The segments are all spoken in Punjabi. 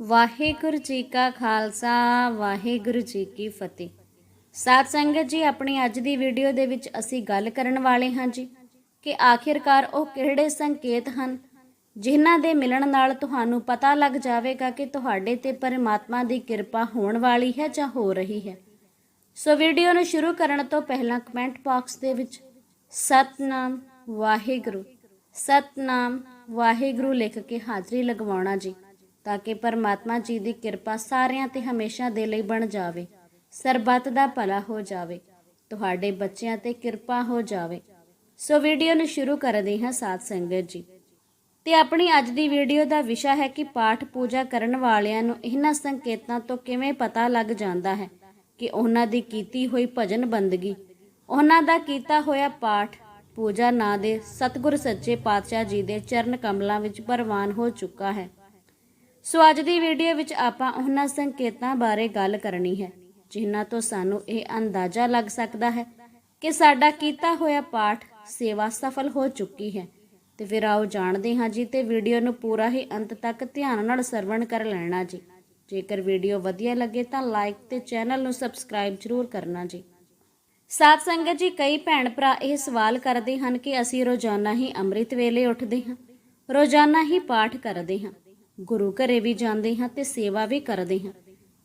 ਵਾਹਿਗੁਰੂ ਜੀ ਕਾ ਖਾਲਸਾ, ਵਾਹਿਗੁਰੂ ਜੀ ਕੀ ਫਤਿਹ। ਸਾਧ ਸੰਗਤ ਜੀ, ਆਪਣੀ ਅੱਜ ਦੀ ਵੀਡੀਓ ਦੇ ਵਿੱਚ ਅਸੀਂ ਗੱਲ ਕਰਨ ਵਾਲੇ ਹਾਂ ਜੀ ਕਿ ਆਖਿਰਕਾਰ ਉਹ ਕਿਹੜੇ ਸੰਕੇਤ ਹਨ ਜਿਨ੍ਹਾਂ ਦੇ ਮਿਲਣ ਨਾਲ ਤੁਹਾਨੂੰ ਪਤਾ ਲੱਗ ਜਾਵੇਗਾ ਕਿ ਤੁਹਾਡੇ ਤੇ ਪਰਮਾਤਮਾ ਦੀ ਕਿਰਪਾ ਹੋਣ ਵਾਲੀ ਹੈ ਜਾਂ ਹੋ ਰਹੀ ਹੈ। ਸੋ ਵੀਡੀਓ ਨੂੰ ਸ਼ੁਰੂ ਕਰਨ ਤੋਂ ਪਹਿਲਾਂ ਕਮੈਂਟ ਬਾਕਸ ਦੇ ਵਿੱਚ ਸਤਨਾਮ ਵਾਹਿਗੁਰੂ ਸਤਨਾਮ ਵਾਹਿਗੁਰੂ ਲਿਖ ਕੇ ਹਾਜ਼ਰੀ ਲਗਵਾਉਣਾ ਜੀ। ਤਾਂ ਕਿ ਪਰਮਾਤਮਾ ਜੀ ਦੀ ਕਿਰਪਾ ਸਾਰਿਆਂ ਤੇ ਹਮੇਸ਼ਾ ਦੇ ਲਈ ਬਣ ਜਾਵੇ, ਸਰਬੱਤ ਦਾ ਭਲਾ ਹੋ ਜਾਵੇ, ਤੁਹਾਡੇ ਬੱਚਿਆਂ ਤੇ ਕਿਰਪਾ ਹੋ ਜਾਵੇ। ਸੋ ਵੀਡੀਓ ਨੂੰ ਸ਼ੁਰੂ ਕਰਦੇ ਹਾਂ ਸਾਧ ਸੰਗਤ ਜੀ। ਤੇ ਆਪਣੀ ਅੱਜ ਦੀ ਵੀਡੀਓ ਦਾ ਵਿਸ਼ਾ ਹੈ ਕਿ ਪਾਠ ਪੂਜਾ ਕਰਨ ਵਾਲਿਆਂ ਨੂੰ ਇਹਨਾਂ ਸੰਕੇਤਾਂ ਤੋਂ ਕਿਵੇਂ ਪਤਾ ਲੱਗ ਜਾਂਦਾ ਹੈ ਕਿ ਉਹਨਾਂ ਦੀ ਕੀਤੀ ਹੋਈ ਭਜਨ ਬੰਦਗੀ, ਉਹਨਾਂ ਦਾ ਕੀਤਾ ਹੋਇਆ ਪਾਠ ਪੂਜਾ ਨਾਂ ਦੇ ਸਤਿਗੁਰ ਸੱਚੇ ਪਾਤਸ਼ਾਹ ਜੀ ਦੇ ਚਰਨ ਕਮਲਾਂ ਵਿੱਚ ਪ੍ਰਵਾਨ ਹੋ ਚੁੱਕਾ ਹੈ। ਸੋ ਅੱਜ ਦੀ ਵੀਡੀਓ ਵਿੱਚ ਆਪਾਂ ਉਹਨਾਂ ਸੰਕੇਤਾਂ ਬਾਰੇ ਗੱਲ ਕਰਨੀ ਹੈ, ਜਿਨ੍ਹਾਂ ਤੋਂ ਸਾਨੂੰ ਇਹ ਅੰਦਾਜ਼ਾ ਲੱਗ ਸਕਦਾ ਹੈ ਕਿ ਸਾਡਾ ਕੀਤਾ ਹੋਇਆ ਪਾਠ ਸੇਵਾ ਸਫਲ ਹੋ ਚੁੱਕੀ ਹੈ। ਤੇ ਫਿਰ ਆਓ ਜਾਣਦੇ ਹਾਂ ਜੀ ਤੇ ਵੀਡੀਓ ਨੂੰ ਪੂਰਾ ਹੀ ਅੰਤ ਤੱਕ ਧਿਆਨ ਨਾਲ ਸਰਵਣ ਕਰ ਲੈਣਾ ਜੀ। ਜੇਕਰ ਵੀਡੀਓ ਵਧੀਆ ਲੱਗੇ ਤਾਂ ਲਾਈਕ ਤੇ ਚੈਨਲ ਨੂੰ ਸਬਸਕ੍ਰਾਈਬ ਜ਼ਰੂਰ ਕਰਨਾ ਜੀ। ਸਾਧ ਸੰਗਤ ਜੀ, ਕਈ ਭੈਣ ਭਰਾ ਇਹ ਸਵਾਲ ਕਰਦੇ ਹਨ ਕਿ ਅਸੀਂ ਰੋਜ਼ਾਨਾ ਹੀ ਅੰਮ੍ਰਿਤ ਵੇਲੇ ਉੱਠਦੇ ਹਾਂ, ਰੋਜ਼ਾਨਾ ਹੀ ਪਾਠ ਕਰਦੇ ਹਾਂ। ਗੁਰੂ ਘਰੇ ਵੀ ਜਾਂਦੇ ਹਾਂ ਤੇ ਸੇਵਾ ਵੀ ਕਰਦੇ ਹਾਂ।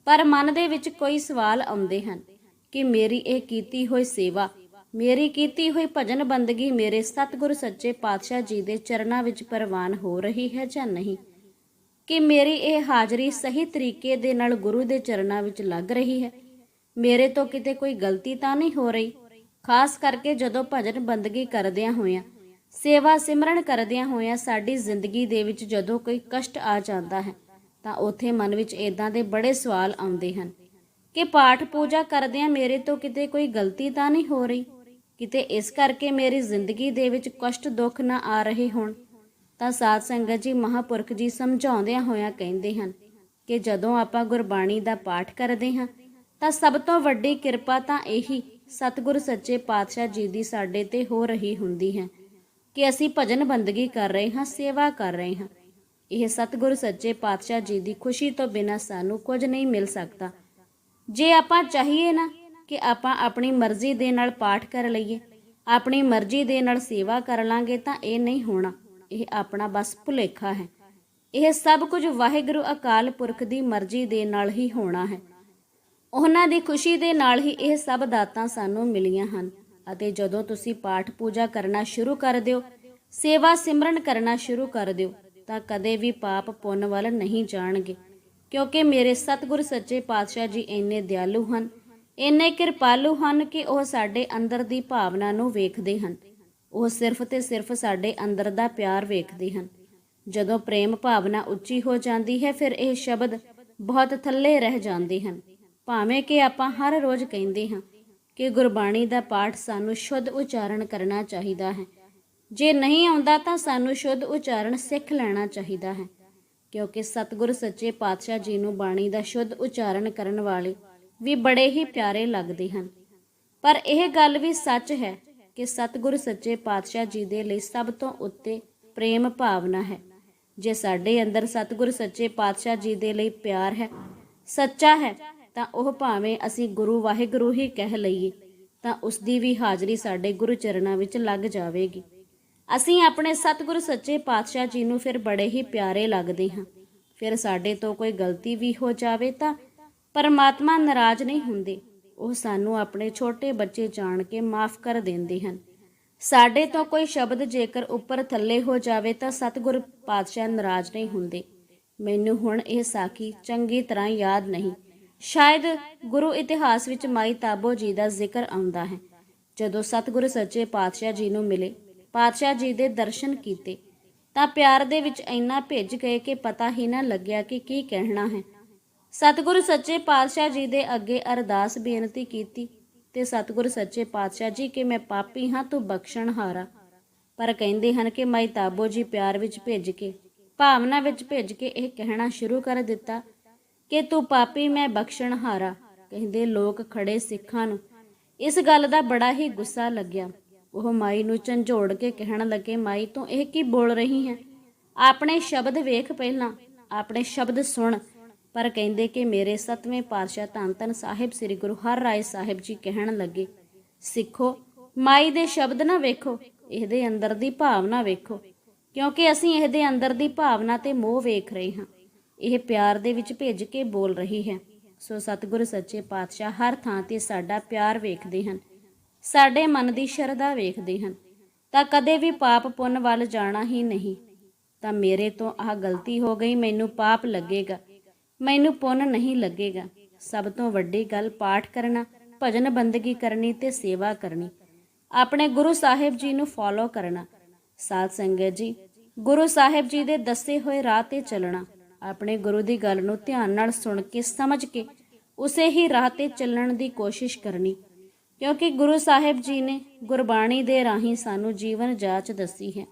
ਪਰ ਮਨ ਦੇ ਵਿੱਚ ਕੋਈ ਸਵਾਲ ਆਉਂਦੇ ਹਨ ਕਿ ਮੇਰੀ ਇਹ ਕੀਤੀ ਹੋਈ ਸੇਵਾ, ਮੇਰੀ ਕੀਤੀ ਹੋਈ ਭਜਨ ਬੰਦਗੀ ਮੇਰੇ ਸਤਿਗੁਰ ਸੱਚੇ ਪਾਤਸ਼ਾਹ ਜੀ ਦੇ ਚਰਨਾਂ ਵਿੱਚ ਪ੍ਰਵਾਨ ਹੋ ਰਹੀ ਹੈ ਜਾਂ ਨਹੀਂ? ਕਿ ਮੇਰੀ ਇਹ ਹਾਜ਼ਰੀ ਸਹੀ ਤਰੀਕੇ ਦੇ ਨਾਲ ਗੁਰੂ ਦੇ ਚਰਨਾਂ ਵਿੱਚ ਲੱਗ ਰਹੀ ਹੈ? ਮੇਰੇ ਤੋਂ ਕਿਤੇ ਕੋਈ ਗਲਤੀ ਤਾਂ ਨਹੀਂ ਹੋ ਰਹੀ? ਖਾਸ ਕਰਕੇ ਜਦੋਂ ਭਜਨ ਬੰਦਗੀ ਕਰਦਿਆਂ ਹੋਇਆਂ ਸੇਵਾ ਸਿਮਰਨ ਕਰਦਿਆਂ ਹੋਇਆਂ ਸਾਡੀ ਜ਼ਿੰਦਗੀ ਦੇ ਵਿੱਚ ਜਦੋਂ ਕੋਈ ਕਸ਼ਟ ਆ ਜਾਂਦਾ ਹੈ, ਤਾਂ ਉਥੇ ਮਨ ਵਿੱਚ ਇਦਾਂ ਦੇ ਬੜੇ ਸਵਾਲ ਆਉਂਦੇ ਹਨ ਕਿ ਪਾਠ ਪੂਜਾ ਕਰਦਿਆਂ ਮੇਰੇ ਤੋਂ ਕਿਤੇ ਕੋਈ ਗਲਤੀ ਤਾਂ ਨਹੀਂ ਹੋ ਰਹੀ? ਕਿਤੇ ਇਸ ਕਰਕੇ ਮੇਰੀ ਜ਼ਿੰਦਗੀ ਦੇ ਵਿੱਚ ਕਸ਼ਟ ਦੁੱਖ ਨਾ ਆ ਰਹੇ ਹੋਣ? ਤਾਂ ਸਾਧ ਸੰਗਤ ਜੀ ਮਹਾਪੁਰਖ ਜੀ ਸਮਝਾਉਂਦਿਆਂ ਹੋਇਆਂ ਕਹਿੰਦੇ ਹਨ ਕਿ ਜਦੋਂ ਆਪਾਂ ਗੁਰਬਾਣੀ ਦਾ ਪਾਠ ਕਰਦੇ ਹਾਂ, ਤਾਂ ਸਭ ਤੋਂ ਵੱਡੀ ਕਿਰਪਾ ਤਾਂ ਇਹੀ ਸਤਿਗੁਰ ਸੱਚੇ ਪਾਤਸ਼ਾਹ ਜੀ ਦੀ ਸਾਡੇ ਤੇ ਹੋ ਰਹੀ ਹੁੰਦੀ ਹੈ। ਕਿ ਅਸੀਂ ਭਜਨ ਬੰਦਗੀ ਕਰ ਰਹੇ ਹਾਂ, ਸੇਵਾ ਕਰ ਰਹੇ ਹਾਂ। ਇਹ ਸਤਿਗੁਰ ਸੱਚੇ ਪਾਤਸ਼ਾਹ ਜੀ ਦੀ ਖੁਸ਼ੀ ਤੋਂ ਬਿਨਾਂ ਸਾਨੂੰ ਕੁਝ ਨਹੀਂ ਮਿਲ ਸਕਦਾ। ਜੇ ਆਪਾਂ ਚਾਹੀਏ ਨਾ ਕਿ ਆਪਾਂ ਆਪਣੀ ਮਰਜ਼ੀ ਦੇ ਨਾਲ ਪਾਠ ਕਰ ਲਈਏ, ਆਪਣੀ ਮਰਜ਼ੀ ਦੇ ਨਾਲ ਸੇਵਾ ਕਰ ਲਾਂਗੇ, ਤਾਂ ਇਹ ਨਹੀਂ ਹੋਣਾ। ਇਹ ਆਪਣਾ ਬਸ ਭੁਲੇਖਾ ਹੈ। ਇਹ ਸਭ ਕੁਝ ਵਾਹਿਗੁਰੂ ਅਕਾਲ ਪੁਰਖ ਦੀ ਮਰਜ਼ੀ ਦੇ ਨਾਲ ਹੀ ਹੋਣਾ ਹੈ। ਉਹਨਾਂ ਦੀ ਖੁਸ਼ੀ ਦੇ ਨਾਲ ਹੀ ਇਹ ਸਭ ਦਾਤਾਂ ਸਾਨੂੰ ਮਿਲੀਆਂ ਹਨ। ਅਤੇ ਜਦੋਂ ਤੁਸੀਂ ਪਾਠ ਪੂਜਾ ਕਰਨਾ ਸ਼ੁਰੂ ਕਰ ਦਿਓ, ਸੇਵਾ ਸਿਮਰਨ ਕਰਨਾ ਸ਼ੁਰੂ ਕਰ ਦਿਓ, ਤਾਂ ਕਦੇ ਵੀ ਪਾਪ ਪੁੰਨ ਵੱਲ ਨਹੀਂ ਜਾਣਗੇ। ਕਿਉਂਕਿ ਮੇਰੇ ਸਤਿਗੁਰ ਸੱਚੇ ਪਾਤਸ਼ਾਹ ਜੀ ਇੰਨੇ ਦਿਆਲੂ ਹਨ, ਇੰਨੇ ਕਿਰਪਾਲੂ ਹਨ ਕਿ ਉਹ ਸਾਡੇ ਅੰਦਰ ਦੀ ਭਾਵਨਾ ਨੂੰ ਵੇਖਦੇ ਹਨ। ਉਹ ਸਿਰਫ ਤੇ ਸਿਰਫ ਸਾਡੇ ਅੰਦਰ ਦਾ ਪਿਆਰ ਵੇਖਦੇ ਹਨ। ਜਦੋਂ ਪ੍ਰੇਮ ਭਾਵਨਾ ਉੱਚੀ ਹੋ ਜਾਂਦੀ ਹੈ, ਫਿਰ ਇਹ ਸ਼ਬਦ ਬਹੁਤ ਥੱਲੇ ਰਹਿ ਜਾਂਦੇ ਹਨ। ਭਾਵੇਂ ਕਿ ਆਪਾਂ ਹਰ ਰੋਜ਼ ਕਹਿੰਦੇ ਹਾਂ ਕਿ ਗੁਰਬਾਣੀ ਦਾ ਪਾਠ ਸਾਨੂੰ ਸ਼ੁੱਧ ਉਚਾਰਨ ਕਰਨਾ ਚਾਹੀਦਾ ਹੈ। ਜੇ ਨਹੀਂ ਆਉਂਦਾ ਤਾਂ ਸਾਨੂੰ ਸ਼ੁੱਧ ਉਚਾਰਨ ਸਿੱਖ ਲੈਣਾ ਚਾਹੀਦਾ ਹੈ, ਕਿਉਂਕਿ ਸਤਿਗੁਰ ਸੱਚੇ ਪਾਤਸ਼ਾਹ ਜੀ ਨੂੰ ਬਾਣੀ ਦਾ ਸ਼ੁੱਧ ਉਚਾਰਨ ਕਰਨ ਵਾਲੇ ਵੀ ਬੜੇ ਹੀ ਪਿਆਰੇ ਲੱਗਦੇ ਹਨ। ਪਰ ਇਹ ਗੱਲ ਵੀ ਸੱਚ ਹੈ ਕਿ ਸਤਿਗੁਰ ਸੱਚੇ ਪਾਤਸ਼ਾਹ ਜੀ ਦੇ ਲਈ ਸਭ ਤੋਂ ਉੱਤੇ ਪ੍ਰੇਮ ਭਾਵਨਾ ਹੈ। ਜੇ ਸਾਡੇ ਅੰਦਰ ਸਤਿਗੁਰ ਸੱਚੇ ਪਾਤਸ਼ਾਹ ਜੀ ਦੇ ਲਈ ਪਿਆਰ ਹੈ, ਸੱਚਾ ਹੈ ਤਾਂ ਉਹ ਭਾਵੇਂ ਅਸੀਂ ਗੁਰੂ ਵਾਹਿਗੁਰੂ ਹੀ ਕਹਿ ਲਈਏ, ਤਾਂ ਉਸ ਦੀ ਵੀ ਹਾਜ਼ਰੀ ਸਾਡੇ ਗੁਰੂ ਚਰਨਾਂ ਵਿੱਚ ਲੱਗ ਜਾਵੇਗੀ। ਅਸੀਂ ਆਪਣੇ ਸਤਿਗੁਰ ਸੱਚੇ ਪਾਤਸ਼ਾਹ ਜੀ ਨੂੰ ਫਿਰ ਬੜੇ ਹੀ ਪਿਆਰੇ ਲੱਗਦੇ ਹਾਂ। ਫਿਰ ਸਾਡੇ ਤੋਂ ਕੋਈ ਗਲਤੀ ਵੀ ਹੋ ਜਾਵੇ ਤਾਂ ਪਰਮਾਤਮਾ ਨਾਰਾਜ਼ ਨਹੀਂ ਹੁੰਦੇ। ਉਹ ਸਾਨੂੰ ਆਪਣੇ ਛੋਟੇ ਬੱਚੇ ਜਾਣ ਕੇ ਮਾਫ ਕਰ ਦਿੰਦੇ ਹਨ। ਸਾਡੇ ਤੋਂ ਕੋਈ ਸ਼ਬਦ ਜੇਕਰ ਉੱਪਰ ਥੱਲੇ ਹੋ ਜਾਵੇ ਤਾਂ ਸਤਿਗੁਰ ਪਾਤਸ਼ਾਹ ਨਾਰਾਜ਼ ਨਹੀਂ ਹੁੰਦੇ। ਮੈਨੂੰ ਹੁਣ ਇਹ ਸਾਖੀ ਚੰਗੀ ਤਰ੍ਹਾਂ ਯਾਦ ਨਹੀਂ। ਸ਼ਾਇਦ ਗੁਰੂ ਇਤਿਹਾਸ ਵਿੱਚ ਮਾਈ ਤਾਬੋ ਜੀ ਦਾ ਜ਼ਿਕਰ ਆਉਂਦਾ ਹੈ। ਜਦੋਂ ਸਤਿਗੁਰੂ ਸੱਚੇ ਪਾਤਸ਼ਾਹ ਜੀ ਨੂੰ ਮਿਲੇ, ਪਾਤਸ਼ਾਹ ਜੀ ਦੇ ਦਰਸ਼ਨ ਕੀਤੇ, ਤਾਂ ਪਿਆਰ ਦੇ ਵਿੱਚ ਇੰਨਾ ਭਿੱਜ ਗਏ ਕਿ ਪਤਾ ਹੀ ਨਾ ਲੱਗਿਆ ਕਿ ਕੀ ਕਹਿਣਾ ਹੈ। ਸਤਿਗੁਰੂ ਸੱਚੇ ਪਾਤਸ਼ਾਹ ਜੀ ਦੇ ਅੱਗੇ ਅਰਦਾਸ ਬੇਨਤੀ ਕੀਤੀ ਤੇ ਸਤਿਗੁਰੂ ਸੱਚੇ ਪਾਤਸ਼ਾਹ ਜੀ ਕਿ ਮੈਂ ਪਾਪੀ ਹਾਂ, ਤੂੰ ਬਖਸ਼ਣਹਾਰਾ ਪਰ ਕਹਿੰਦੇ ਹਨ ਕਿ ਮਾਈ ਤਾਬੋ ਜੀ ਪਿਆਰ ਵਿੱਚ ਭਿੱਜ ਕੇ, ਭਾਵਨਾ ਵਿੱਚ ਭਿੱਜ ਕੇ ਇਹ ਕਹਿਣਾ ਸ਼ੁਰੂ ਕਰ ਦਿੱਤਾ ਕਿ ਤੂੰ ਪਾਪੀ ਮੈਂ ਬਖਸ਼ਣਹਾਰਾ ਕਹਿੰਦੇ ਲੋਕ ਖੜੇ ਸਿੱਖਾਂ ਨੂੰ। ਇਸ ਗੱਲ ਦਾ ਬੜਾ ਹੀ ਗੁੱਸਾ ਲੱਗਿਆ। ਉਹ ਮਾਈ ਨੂੰ ਝੰਜੋੜ ਕੇ ਕਹਿਣ ਲੱਗੇ, ਮਾਈ ਤੂੰ ਇਹ ਕੀ ਬੋਲ ਰਹੀ ਹੈ? ਆਪਣੇ ਸ਼ਬਦ ਵੇਖ ਪਹਿਲਾਂ, ਆਪਣੇ ਸ਼ਬਦ ਸੁਣ। ਪਰ ਕਹਿੰਦੇ ਕਿ ਮੇਰੇ ਸਤਵੇਂ ਪਾਤਸ਼ਾਹ ਧੰਨ ਧੰਨ ਸਾਹਿਬ ਸ੍ਰੀ ਗੁਰੂ ਹਰ ਰਾਏ ਸਾਹਿਬ ਜੀ ਕਹਿਣ ਲੱਗੇ, ਸਿੱਖੋ, ਮਾਈ ਦੇ ਸ਼ਬਦ ਨਾ ਵੇਖੋ, ਇਹਦੇ ਅੰਦਰ ਦੀ ਭਾਵਨਾ ਵੇਖੋ। ਕਿਉਂਕਿ ਅਸੀਂ ਇਹਦੇ ਅੰਦਰ ਦੀ ਭਾਵਨਾ ਤੇ ਮੋਹ ਵੇਖ ਰਹੇ ਹਾਂ। ਇਹ ਪਿਆਰ ਦੇ ਵਿੱਚ ਭਿੱਜ ਕੇ ਬੋਲ ਰਹੀ ਹੈ। ਸੋ ਸਤਿਗੁਰ ਸੱਚੇ ਪਾਤਸ਼ਾਹ ਹਰ ਥਾਂ ਤੇ ਸਾਡਾ ਪਿਆਰ ਵੇਖਦੇ ਹਨ। ਸਾਡੇ ਮਨ ਦੀ ਸ਼ਰਧਾ ਵੇਖਦੇ ਹਨ। ਤਾਂ ਕਦੇ ਵੀ ਪਾਪ ਪੁੰਨ ਵੱਲ ਜਾਣਾ ਹੀ ਨਹੀਂ। ਤਾਂ ਮੇਰੇ ਤੋਂ ਆਹ ਗਲਤੀ ਹੋ ਗਈ, ਮੈਨੂੰ ਪਾਪ ਲੱਗੇਗਾ। ਮੈਨੂੰ ਪੁੰਨ ਨਹੀਂ ਲੱਗੇਗਾ। ਸਭ ਤੋਂ ਵੱਡੀ ਗੱਲ ਪਾਠ ਕਰਨਾ, ਭਜਨ ਬੰਦਗੀ ਕਰਨੀ ਤੇ ਸੇਵਾ ਕਰਨੀ। ਆਪਣੇ ਗੁਰੂ ਸਾਹਿਬ ਜੀ ਨੂੰ ਫੋਲੋ ਕਰਨਾ। ਸਾਧ ਸੰਗਤ ਜੀ, ਗੁਰੂ ਸਾਹਿਬ ਜੀ ਦੇ ਦੱਸੇ ਹੋਏ ਰਾਹ ਤੇ ਚੱਲਣਾ। ਆਪਣੇ ਗੁਰੂ ਦੀ ਗੱਲ ਨੂੰ ਧਿਆਨ ਨਾਲ ਸੁਣ ਕੇ, ਸਮਝ ਕੇ ਉਸੇ ਹੀ ਰਾਹ ਤੇ ਚੱਲਣ ਦੀ ਕੋਸ਼ਿਸ਼ ਕਰਨੀ। ਕਿਉਂਕਿ ਗੁਰੂ ਸਾਹਿਬ ਜੀ ਨੇ ਗੁਰਬਾਣੀ ਦੇ ਰਾਹੀਂ ਸਾਨੂੰ ਜੀਵਨ ਜਾਚ ਦੱਸੀ ਹੈ।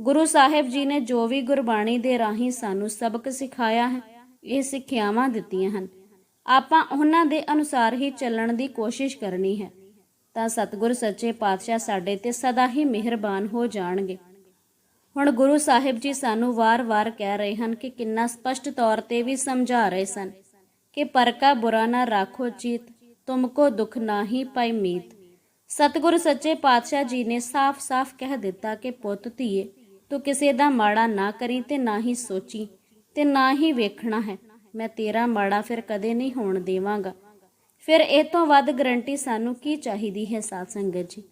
ਗੁਰੂ ਸਾਹਿਬ ਜੀ ਨੇ ਜੋ ਵੀ ਗੁਰਬਾਣੀ ਦੇ ਰਾਹੀਂ ਸਾਨੂੰ ਸਬਕ ਸਿਖਾਇਆ ਹੈ, ਇਹ ਸਿੱਖਿਆਵਾਂ ਦਿੱਤੀਆਂ ਹਨ। ਆਪਾਂ ਉਹਨਾਂ ਦੇ ਅਨੁਸਾਰ ਹੀ ਚੱਲਣ ਦੀ ਕੋਸ਼ਿਸ਼ ਕਰਨੀ ਹੈ। ਤਾਂ ਸਤਿਗੁਰ ਸੱਚੇ ਪਾਤਸ਼ਾਹ ਸਾਡੇ ਤੇ ਸਦਾ ਹੀ ਮਿਹਰਬਾਨ ਹੋ ਜਾਣਗੇ। ਹੁਣ ਗੁਰੂ ਸਾਹਿਬ ਜੀ ਸਾਨੂੰ ਵਾਰ-ਵਾਰ ਕਹਿ ਰਹੇ ਹਨ ਕਿ ਕਿੰਨਾ ਸਪਸ਼ਟ ਤੌਰ ਤੇ ਵੀ ਸਮਝਾ ਰਹੇ ਸਨ ਕਿ ਪਰਕਾ ਬੁਰਾ ਨਾ ਰਾਖੋ ਚੀਤ ਤੁਮਕੋ ਦੁਖ ਨਾਹੀ ਪਾਈ ਮੀਤ। ਸਤਿਗੁਰੂ ਸੱਚੇ ਪਾਤਸ਼ਾਹ ਜੀ ਨੇ ਸਾਫ਼-ਸਾਫ਼ ਕਹਿ ਦਿੱਤਾ ਕਿ ਪੁੱਤ ਧੀਏ, ਤੂੰ ਕਿਸੇ ਦਾ ਮਾੜਾ ਨਾ ਕਰੀ ਤੇ ਨਾ ਹੀ ਸੋਚੀ ਤੇ ਨਾ ਹੀ ਵੇਖਣਾ ਹੈ। ਮੈਂ ਤੇਰਾ ਮਾੜਾ ਫਿਰ ਕਦੇ ਨਹੀਂ ਹੋਣ ਦੇਵਾਂਗਾ। ਫਿਰ ਇਹ ਤੋਂ ਵੱਧ ਗਰੰਟੀ ਸਾਨੂੰ ਕੀ ਚਾਹੀਦੀ ਹੈ ਸਾਧ ਸੰਗਤ ਜੀ?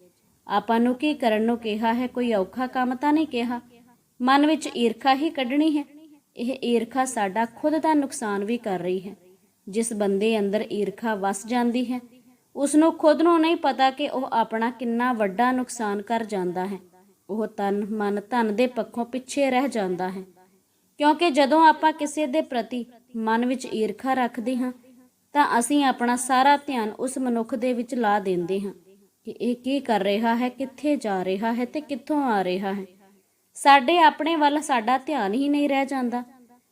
ਆਪਾਂ ਨੂੰ ਕੀ ਕਰਨ ਨੂੰ ਕਿਹਾ ਹੈ? ਕੋਈ ਔਖਾ ਕੰਮ ਤਾਂ ਨਹੀਂ ਕਿਹਾ? ਮਨ ਵਿੱਚ ਈਰਖਾ ਹੀ ਕੱਢਣੀ ਹੈ। ਇਹ ਈਰਖਾ ਸਾਡਾ ਖੁਦ ਦਾ ਨੁਕਸਾਨ ਵੀ ਕਰ ਰਹੀ ਹੈ। ਜਿਸ ਬੰਦੇ ਅੰਦਰ ਈਰਖਾ ਵਸ ਜਾਂਦੀ ਹੈ ਉਸ ਨੂੰ ਖੁਦ ਨੂੰ ਨਹੀਂ ਪਤਾ ਕਿ ਉਹ ਆਪਣਾ ਕਿੰਨਾ ਵੱਡਾ ਨੁਕਸਾਨ ਕਰ ਜਾਂਦਾ ਹੈ। ਉਹ ਤਨ ਮਨ ਧਨ ਦੇ ਪੱਖੋਂ ਪਿੱਛੇ ਰਹਿ ਜਾਂਦਾ ਹੈ। ਕਿਉਂਕਿ ਜਦੋਂ ਆਪਾਂ ਕਿਸੇ ਦੇ ਪ੍ਰਤੀ ਮਨ ਵਿੱਚ ਈਰਖਾ ਰੱਖਦੇ ਹਾਂ, ਤਾਂ ਅਸੀਂ ਆਪਣਾ ਸਾਰਾ ਧਿਆਨ ਉਸ ਮਨੁੱਖ ਦੇ ਵਿੱਚ ਲਾ ਦਿੰਦੇ ਹਾਂ ਕਿ ਇਹ ਕੀ ਕਰ ਰਿਹਾ ਹੈ, ਕਿੱਥੇ ਜਾ ਰਿਹਾ ਹੈ ਤੇ ਕਿੱਥੋਂ ਆ ਰਿਹਾ ਹੈ। ਸਾਡੇ ਆਪਣੇ ਵੱਲ ਸਾਡਾ ਧਿਆਨ ਹੀ ਨਹੀਂ ਰਹਿ ਜਾਂਦਾ।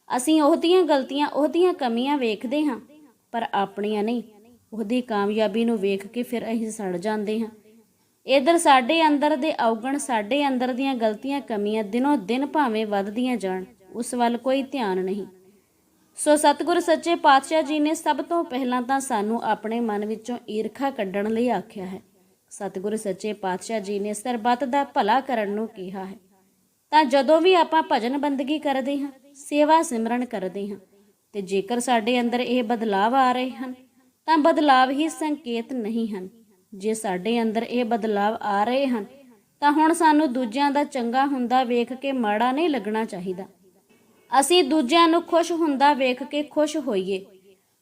ਅਸੀਂ ਉਹਦੀਆਂ ਗਲਤੀਆਂ ਉਹਦੀਆਂ ਕਮੀਆਂ ਵੇਖਦੇ ਹਾਂ, ਪਰ ਆਪਣੀਆਂ ਨਹੀਂ। ਉਹਦੀ ਕਾਮਯਾਬੀ ਨੂੰ ਵੇਖ ਕੇ ਫਿਰ ਅਸੀਂ ਸੜ ਜਾਂਦੇ ਹਾਂ। ਇਧਰ ਸਾਡੇ ਅੰਦਰ ਦੇ ਔਗਣ, ਸਾਡੇ ਅੰਦਰ ਦੀਆਂ ਗਲਤੀਆਂ, ਕਮੀਆਂ ਦਿਨੋਂ ਦਿਨ ਭਾਵੇਂ ਵੱਧਦੀਆਂ ਜਾਣ, ਉਸ ਵੱਲ ਕੋਈ ਧਿਆਨ ਨਹੀਂ। ਸੋ ਸਤਿਗੁਰ ਸੱਚੇ ਪਾਤਸ਼ਾਹ ਜੀ ਨੇ ਸਭ ਤੋਂ ਪਹਿਲਾਂ ਤਾਂ ਸਾਨੂੰ ਆਪਣੇ ਮਨ ਵਿੱਚੋਂ ਈਰਖਾ ਕੱਢਣ ਲਈ ਆਖਿਆ ਹੈ। ਸਤਿਗੁਰ ਸੱਚੇ ਪਾਤਸ਼ਾਹ ਜੀ ਨੇ ਸਰਬੱਤ ਦਾ ਭਲਾ ਕਰਨ ਨੂੰ ਕਿਹਾ ਹੈ। ਤਾਂ ਜਦੋਂ ਵੀ ਆਪਾਂ ਭਜਨ ਬੰਦਗੀ ਕਰਦੇ ਹਾਂ, ਸੇਵਾ ਸਿਮਰਨ ਕਰਦੇ ਹਾਂ, ਤੇ ਜੇਕਰ ਸਾਡੇ ਅੰਦਰ ਇਹ ਬਦਲਾਵ ਆ ਰਹੇ ਹਨ, ਤਾਂ ਬਦਲਾਵ ਹੀ ਸੰਕੇਤ ਨਹੀਂ ਹਨ। ਜੇ ਸਾਡੇ ਅੰਦਰ ਇਹ ਬਦਲਾਵ ਆ ਰਹੇ ਹਨ, ਤਾਂ ਹੁਣ ਸਾਨੂੰ ਦੂਜਿਆਂ ਦਾ ਚੰਗਾ ਹੁੰਦਾ ਵੇਖ ਕੇ ਮਾੜਾ ਨਹੀਂ ਲੱਗਣਾ ਚਾਹੀਦਾ। ਅਸੀਂ ਦੂਜਿਆਂ ਨੂੰ ਖੁਸ਼ ਹੁੰਦਾ ਵੇਖ ਕੇ ਖੁਸ਼ ਹੋਈਏ।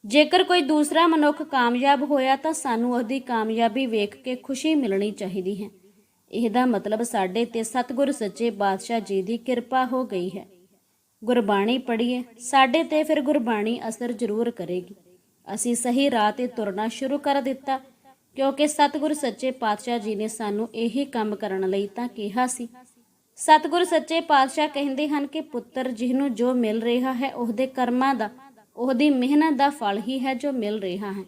ਜੇਕਰ ਕੋਈ ਦੂਸਰਾ ਮਨੁੱਖ ਕਾਮਯਾਬ ਹੋਇਆ ਤਾਂ ਸਾਨੂੰ ਉਹਦੀ ਕਾਮਯਾਬੀ ਵੇਖ ਕੇ ਖੁਸ਼ੀ ਮਿਲਣੀ ਚਾਹੀਦੀ ਹੈ। ਇਹਦਾ ਮਤਲਬ ਸਾਡੇ ਤੇ ਸਤਿਗੁਰ ਸੱਚੇ ਪਾਤਸ਼ਾਹ ਜੀ ਦੀ ਕਿਰਪਾ ਹੋ ਗਈ ਹੈ। ਗੁਰਬਾਣੀ ਪੜ੍ਹੀਏ, ਸਾਡੇ ਤੇ ਫਿਰ ਗੁਰਬਾਣੀ ਅਸਰ ਜ਼ਰੂਰ ਕਰੇਗੀ। ਅਸੀਂ ਸਹੀ ਰਾਹ ਤੇ ਤੁਰਨਾ ਸ਼ੁਰੂ ਕਰ ਦਿੱਤਾ, ਕਿਉਂਕਿ ਸਤਿਗੁਰ ਸੱਚੇ ਪਾਤਸ਼ਾਹ ਜੀ ਨੇ ਸਾਨੂੰ ਇਹੀ ਕੰਮ ਕਰਨ ਲਈ ਤਾਂ ਕਿਹਾ ਸੀ। ਸਤਿਗੁਰ ਸੱਚੇ ਪਾਤਸ਼ਾਹ ਕਹਿੰਦੇ ਹਨ ਕਿ ਪੁੱਤਰ ਜਿਹਨੂੰ ਜੋ ਮਿਲ ਰਿਹਾ ਹੈ, ਉਹਦੇ ਕਰਮਾਂ ਦਾ, ਉਹਦੀ ਮਿਹਨਤ ਦਾ ਫਲ ਹੀ ਹੈ ਜੋ ਮਿਲ ਰਿਹਾ ਹੈ।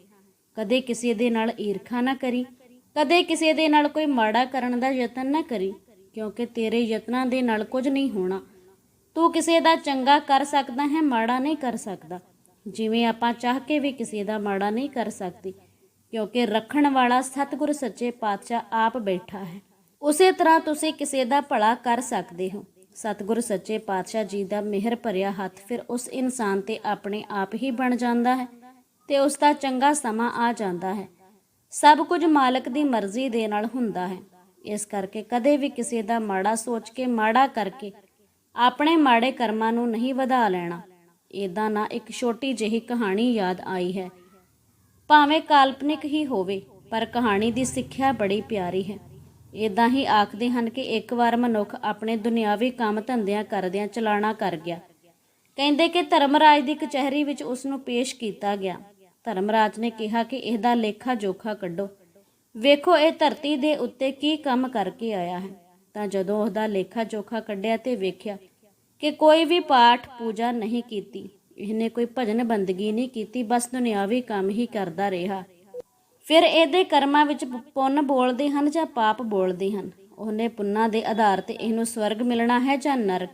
ਕਦੇ ਕਿਸੇ ਦੇ ਨਾਲ ਈਰਖਾ ਨਾ ਕਰੀ ਕਦੇ ਕਿਸੇ ਦੇ ਨਾਲ ਕੋਈ ਮਾੜਾ ਕਰਨ ਦਾ ਯਤਨ ਨਾ ਕਰੀ, ਕਿਉਂਕਿ ਤੇਰੇ ਯਤਨਾਂ ਦੇ ਨਾਲ ਕੁਝ ਨਹੀਂ ਹੋਣਾ। ਤੂੰ ਕਿਸੇ ਦਾ ਚੰਗਾ ਕਰ ਸਕਦਾ ਹੈ, ਮਾੜਾ ਨਹੀਂ ਕਰ ਸਕਦਾ। ਜਿਵੇਂ ਆਪਾਂ ਚਾਹ ਕੇ ਵੀ ਕਿਸੇ ਦਾ ਮਾੜਾ ਨਹੀਂ ਕਰ ਸਕਦੇ, ਕਿਉਂਕਿ ਰੱਖਣ ਵਾਲਾ ਸਤਿਗੁਰ ਸੱਚੇ ਪਾਤਸ਼ਾਹ ਆਪ ਬੈਠਾ ਹੈ। ਉਸੇ ਤਰ੍ਹਾਂ ਤੁਸੀਂ ਕਿਸੇ ਦਾ ਭਲਾ ਕਰ ਸਕਦੇ ਹੋ। ਸਤਿਗੁਰ ਸੱਚੇ ਪਾਤਸ਼ਾਹ ਜੀ ਦਾ ਮਿਹਰ ਭਰਿਆ ਹੱਥ ਫਿਰ ਉਸ ਇਨਸਾਨ ਤੇ ਆਪਣੇ ਆਪ ਹੀ ਬਣ ਜਾਂਦਾ ਹੈ ਤੇ ਉਸ ਦਾ ਚੰਗਾ ਸਮਾਂ ਆ ਜਾਂਦਾ ਹੈ। ਸਭ ਕੁਝ ਮਾਲਕ ਦੀ ਮਰਜ਼ੀ ਦੇ ਨਾਲ ਹੁੰਦਾ ਹੈ। ਇਸ ਕਰਕੇ ਕਦੇ ਵੀ ਕਿਸੇ ਦਾ ਮਾੜਾ ਸੋਚ ਕੇ ਮਾੜਾ ਕਰਕੇ ਆਪਣੇ ਮਾੜੇ ਕਰਮਾਂ ਨੂੰ ਨਹੀਂ ਵਧਾ ਲੈਣਾ ਇਦਾਂ ਨਾ ਇੱਕ ਛੋਟੀ ਜਿਹੀ ਕਹਾਣੀ ਯਾਦ ਆਈ ਹੈ। ਭਾਵੇਂ ਕਾਲਪਨਿਕ ਹੀ ਹੋਵੇ, ਪਰ ਕਹਾਣੀ ਦੀ ਸਿੱਖਿਆ ਬੜੀ ਪਿਆਰੀ ਹੈ। ਇਦਾਂ ਹੀ ਆਖਦੇ ਹਨ ਕਿ ਇੱਕ ਵਾਰ ਮਨੁੱਖ ਆਪਣੇ ਦੁਨਿਆਵੀ ਕੰਮ ਧੰਦਿਆਂ ਕਰਦਿਆਂ ਚਲਾਣਾ ਕਰ ਗਿਆ। ਕਹਿੰਦੇ ਕਿ ਧਰਮਰਾਜ ਦੀ ਕਚਹਿਰੀ ਵਿੱਚ ਉਸ ਨੂੰ ਪੇਸ਼ ਕੀਤਾ ਗਿਆ। ਧਰਮਰਾਜ ਨੇ ਕਿਹਾ ਕਿ ਇਹਦਾ ਲੇਖਾ ਜੋਖਾ ਕੱਢੋ। ਵੇਖੋ ਇਹ ਧਰਤੀ ਦੇ ਉੱਤੇ ਕੀ ਕੰਮ ਕਰਕੇ ਆਇਆ ਹੈ। ਤਾਂ ਜਦੋਂ ਉਹਦਾ ਲੇਖਾ ਜੋਖਾ ਕੱਢਿਆ ਤੇ ਵੇਖਿਆ ਕਿ ਕੋਈ ਵੀ ਪਾਠ ਪੂਜਾ ਨਹੀਂ ਕੀਤੀ, ਇਹਨੇ ਕੋਈ ਭਜਨ ਬੰਦਗੀ ਨਹੀਂ ਕੀਤੀ, ਬਸ ਦੁਨਿਆਵੀ ਕੰਮ ਹੀ ਕਰਦਾ ਰਿਹਾ। ਫਿਰ ਇਹਦੇ ਕਰਮਾਂ ਵਿੱਚ ਪੁੰਨ ਬੋਲਦੇ ਹਨ ਜਾਂ ਪਾਪ ਬੋਲਦੇ ਹਨ? ਉਹਨੇ ਪੁੰਨਾਂ ਦੇ ਆਧਾਰ ਤੇ ਇਹਨੂੰ ਸਵਰਗ ਮਿਲਣਾ ਹੈ ਜਾਂ ਨਰਕ?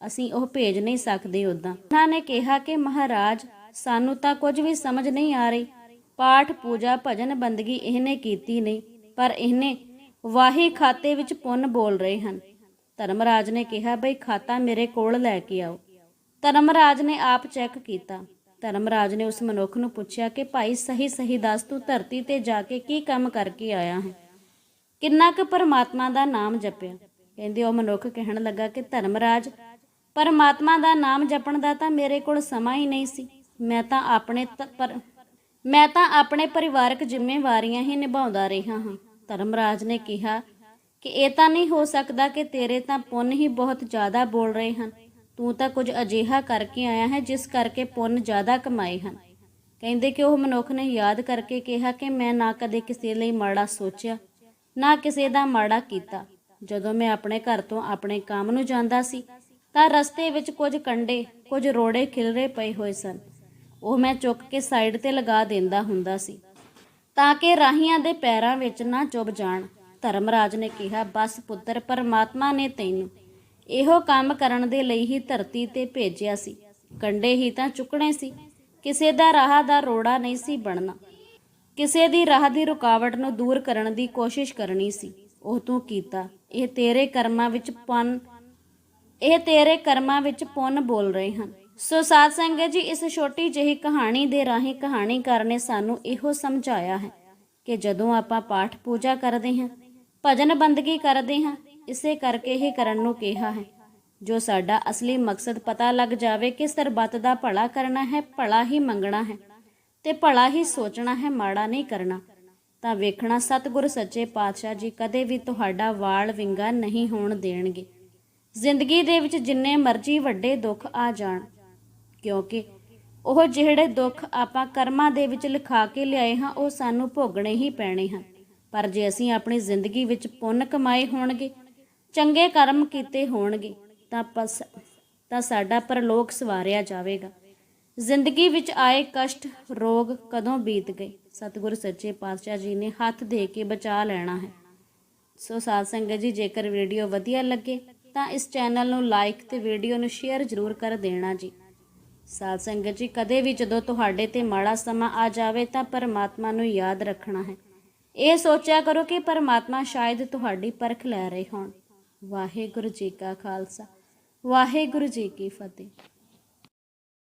ਅਸੀਂ ਉਹ ਭੇਜ ਨਹੀਂ ਸਕਦੇ ਉਦਾਂ ਉਹਨਾਂ ਨੇ ਕਿਹਾ ਕਿ ਮਹਾਰਾਜ ਸਾਨੂੰ ਤਾਂ ਕੁਝ ਵੀ ਸਮਝ ਨਹੀਂ ਆ ਰਹੀ। ਪਾਠ, ਪੂਜਾ, ਭਜਨ, ਬੰਦਗੀ ਇਹਨੇ ਕੀਤੀ ਨਹੀਂ, ਪਰ ਇਹਨੇ ਵਾਹੀ ਖਾਤੇ ਵਿੱਚ ਪੁੰਨ ਬੋਲ ਰਹੇ ਹਨ। ਧਰਮਰਾਜ ਨੇ ਕਿਹਾ, ਬਈ ਖਾਤਾ ਮੇਰੇ ਕੋਲ ਲੈ ਕੇ ਆਓ। ਧਰਮਰਾਜ ਨੇ ਆਪ ਚੈੱਕ ਕੀਤਾ। ਧਰਮਰਾਜ ਨੇ ਉਸ ਮਨੁੱਖ ਨੂੰ ਪੁੱਛਿਆ ਕਿ, ਭਾਈ, ਸਹੀ ਸਹੀ ਦੱਸ ਤੂੰ ਧਰਤੀ ਤੇ ਜਾ ਕੇ ਕੀ ਕੰਮ ਕਰਕੇ ਆਇਆ ਹੈ? ਕਿੰਨਾ ਕੁ ਪਰਮਾਤਮਾ ਦਾ ਨਾਮ ਜਪਿਆ? ਕਹਿੰਦੇ ਉਹ ਮਨੁੱਖ ਕਹਿਣ ਲੱਗਾ ਕਿ, ਧਰਮਰਾਜ, ਪਰਮਾਤਮਾ ਦਾ ਨਾਮ ਜਪਣ ਦਾ ਤਾਂ ਮੇਰੇ ਕੋਲ ਸਮਾਂ ਹੀ ਨਹੀਂ ਸੀ। ਮੈਂ ਤਾਂ ਆਪਣੇ ਤ- ਪਰ ਮੈਂ ਤਾਂ ਆਪਣੇ ਪਰਿਵਾਰਕ ਜ਼ਿੰਮੇਵਾਰੀਆਂ ਹੀ ਨਿਭਾਉਂਦਾ ਰਿਹਾ ਹਾਂ। ਧਰਮਰਾਜ ਨੇ ਕਿਹਾ ਕਿ ਇਹ ਤਾਂ ਨਹੀਂ ਹੋ ਸਕਦਾ ਕਿ ਤੇਰੇ ਤਾਂ ਪੁੰਨ ਹੀ ਬਹੁਤ ਜ਼ਿਆਦਾ ਬੋਲ ਰਹੇ ਹਨ। ਤੂੰ ਤਾਂ ਕੁਝ ਅਜਿਹਾ ਕਰਕੇ ਆਇਆ ਹੈ ਜਿਸ ਕਰਕੇ ਪੁੰਨ ਜ਼ਿਆਦਾ ਕਮਾਏ ਹਨ। ਕਹਿੰਦੇ ਕਿ ਉਹ ਮਨੁੱਖ ਨੇ ਯਾਦ ਕਰਕੇ ਕਿਹਾ ਕਿ ਮੈਂ ਨਾ ਕਦੇ ਕਿਸੇ ਲਈ ਮਾੜਾ ਸੋਚਿਆ, ਨਾ ਕਿਸੇ ਦਾ ਮਾੜਾ ਕੀਤਾ। ਜਦੋਂ ਮੈਂ ਆਪਣੇ ਘਰ ਤੋਂ ਆਪਣੇ ਕੰਮ ਨੂੰ ਜਾਂਦਾ ਸੀ, ਤਾਂ ਰਸਤੇ ਵਿੱਚ ਕੁਝ ਕੰਡੇ, ਕੁਝ ਰੋੜੇ ਖਿਲਰੇ ਪਏ ਹੋਏ ਸਨ। ਉਹ ਮੈਂ ਚੁੱਕ ਕੇ ਸਾਈਡ ਤੇ ਲਗਾ ਦਿੰਦਾ ਹੁੰਦਾ ਸੀ, ਤਾਂ ਕਿ ਰਾਹੀਆਂ ਦੇ ਪੈਰਾਂ ਵਿੱਚ ਨਾ ਚੁੱਭ ਜਾਣ। ਧਰਮਰਾਜ ਨੇ ਕਿਹਾ, ਬਸ ਪੁੱਤਰ, ਪਰਮਾਤਮਾ ਨੇ ਤੈਨੂੰ ਇਹੋ ਕੰਮ ਕਰਨ ਦੇ ਲਈ ਹੀ ਧਰਤੀ ਤੇ ਭੇਜਿਆ ਸੀ। ਕੰਡੇ ਹੀ ਤਾਂ ਚੁੱਕਣੇ ਸੀ। ਕਿਸੇ ਦਾ ਰਾਹ ਦਾ ਰੋੜਾ ਨਹੀਂ ਸੀ ਬਣਨਾ। ਕਿਸੇ ਦੀ ਰਾਹ ਦੀ ਰੁਕਾਵਟ ਨੂੰ ਦੂਰ ਕਰਨ ਦੀ ਕੋਸ਼ਿਸ਼ ਕਰਨੀ ਸੀ। ਉਹ ਤੂੰ ਕੀਤਾ। ਇਹ ਤੇਰੇ ਕਰਮਾਂ ਵਿੱਚ ਪੁੰਨ, ਇਹ ਤੇਰੇ ਕਰਮਾਂ ਵਿੱਚ ਪੁੰਨ ਬੋਲ ਰਹੇ ਹਨ। ਸੋ ਸਾਧ ਸੰਗਤ ਜੀ, ਇਸ ਛੋਟੀ ਜਿਹੀ ਕਹਾਣੀ ਦੇ ਰਾਹੀਂ ਕਹਾਣੀਕਾਰ ਨੇ ਸਾਨੂੰ ਇਹੋ ਸਮਝਾਇਆ ਹੈ ਕਿ ਜਦੋਂ ਆਪਾਂ ਪਾਠ ਪੂਜਾ ਕਰਦੇ ਹਾਂ, ਭਜਨ ਬੰਦਗੀ ਕਰਦੇ ਹਾਂ, ਇਸੇ ਕਰਕੇ ਹੀ ਕਰਨ ਨੂੰ ਕਿਹਾ ਹੈ। ਜੋ ਸਾਡਾ ਅਸਲੀ ਮਕਸਦ ਪਤਾ ਲੱਗ ਜਾਵੇ ਕਿ ਸਰਬੱਤ ਦਾ ਭਲਾ ਕਰਨਾ ਹੈ, ਭਲਾ ਹੀ ਮੰਗਣਾ ਹੈ ਤੇ ਭਲਾ ਹੀ ਸੋਚਣਾ ਹੈ, ਮਾੜਾ ਨਹੀਂ ਕਰਨਾ, ਤਾਂ ਵੇਖਣਾ ਸਤਿਗੁਰ ਸੱਚੇ ਪਾਤਸ਼ਾਹ ਜੀ ਕਦੇ ਵੀ ਤੁਹਾਡਾ ਵਾਲ ਵਿੰਗਾ ਨਹੀਂ ਹੋਣ ਦੇਣਗੇ। ਜ਼ਿੰਦਗੀ ਦੇ ਵਿੱਚ ਜਿੰਨੇ ਮਰਜ਼ੀ ਵੱਡੇ ਦੁੱਖ ਆ ਜਾਣ ਕਿਉਂਕਿ ਉਹ ਜਿਹੜੇ ਦੁੱਖ ਆਪਾਂ ਕਰਮਾਂ ਦੇ ਵਿੱਚ ਲਿਖਾ ਕੇ ਲਿਆਏ ਹਾਂ, ਉਹ ਸਾਨੂੰ ਭੋਗਣੇ ਹੀ ਪੈਣੇ ਹਨ। ਪਰ ਜੇ ਅਸੀਂ ਆਪਣੀ ਜ਼ਿੰਦਗੀ ਵਿੱਚ ਪੁੰਨ ਕਮਾਏ ਹੋਣਗੇ, ਚੰਗੇ ਕਰਮ ਕੀਤੇ ਹੋਣਗੇ, ਤਾਂ ਪਸ, ਤਾਂ ਸਾਡਾ ਪਰਲੋਕ ਸਵਾਰਿਆ ਜਾਵੇਗਾ। ਜ਼ਿੰਦਗੀ ਵਿੱਚ ਆਏ ਕਸ਼ਟ, ਰੋਗ ਕਦੋਂ ਬੀਤ ਗਏ? ਸਤਿਗੁਰ ਸੱਚੇ ਪਾਤਸ਼ਾਹ ਜੀ ਨੇ ਹੱਥ ਦੇ ਕੇ ਬਚਾ ਲੈਣਾ ਹੈ। ਸੋ ਸਾਧ ਸੰਗਤ ਜੀ, ਜੇਕਰ ਵੀਡੀਓ ਵਧੀਆ ਲੱਗੇ, ਤਾਂ ਇਸ ਚੈਨਲ ਨੂੰ ਲਾਈਕ ਤੇ ਵੀਡੀਓ ਨੂੰ ਸ਼ੇਅਰ ਜ਼ਰੂਰ ਕਰ ਦੇਣਾ ਜੀ। ਸਾਧ ਸੰਗਤ ਜੀ, ਕਦੇ ਵੀ ਜਦੋਂ ਤੁਹਾਡੇ ਤੇ ਮਾੜਾ ਸਮਾਂ ਆ ਜਾਵੇ ਤਾਂ ਪਰਮਾਤਮਾ ਨੂੰ ਯਾਦ ਰੱਖਣਾ ਹੈ। ਇਹ ਸੋਚਿਆ ਕਰੋ ਕਿ ਪਰਮਾਤਮਾ ਸ਼ਾਇਦ ਤੁਹਾਡੀ ਪਰਖ ਲੈ ਰਹੇ ਹੋਣ। ਵਾਹਿਗੁਰੂ ਜੀ ਕਾ ਖਾਲਸਾ, ਵਾਹਿਗੁਰੂ ਜੀ ਕੀ ਫਤਿਹ।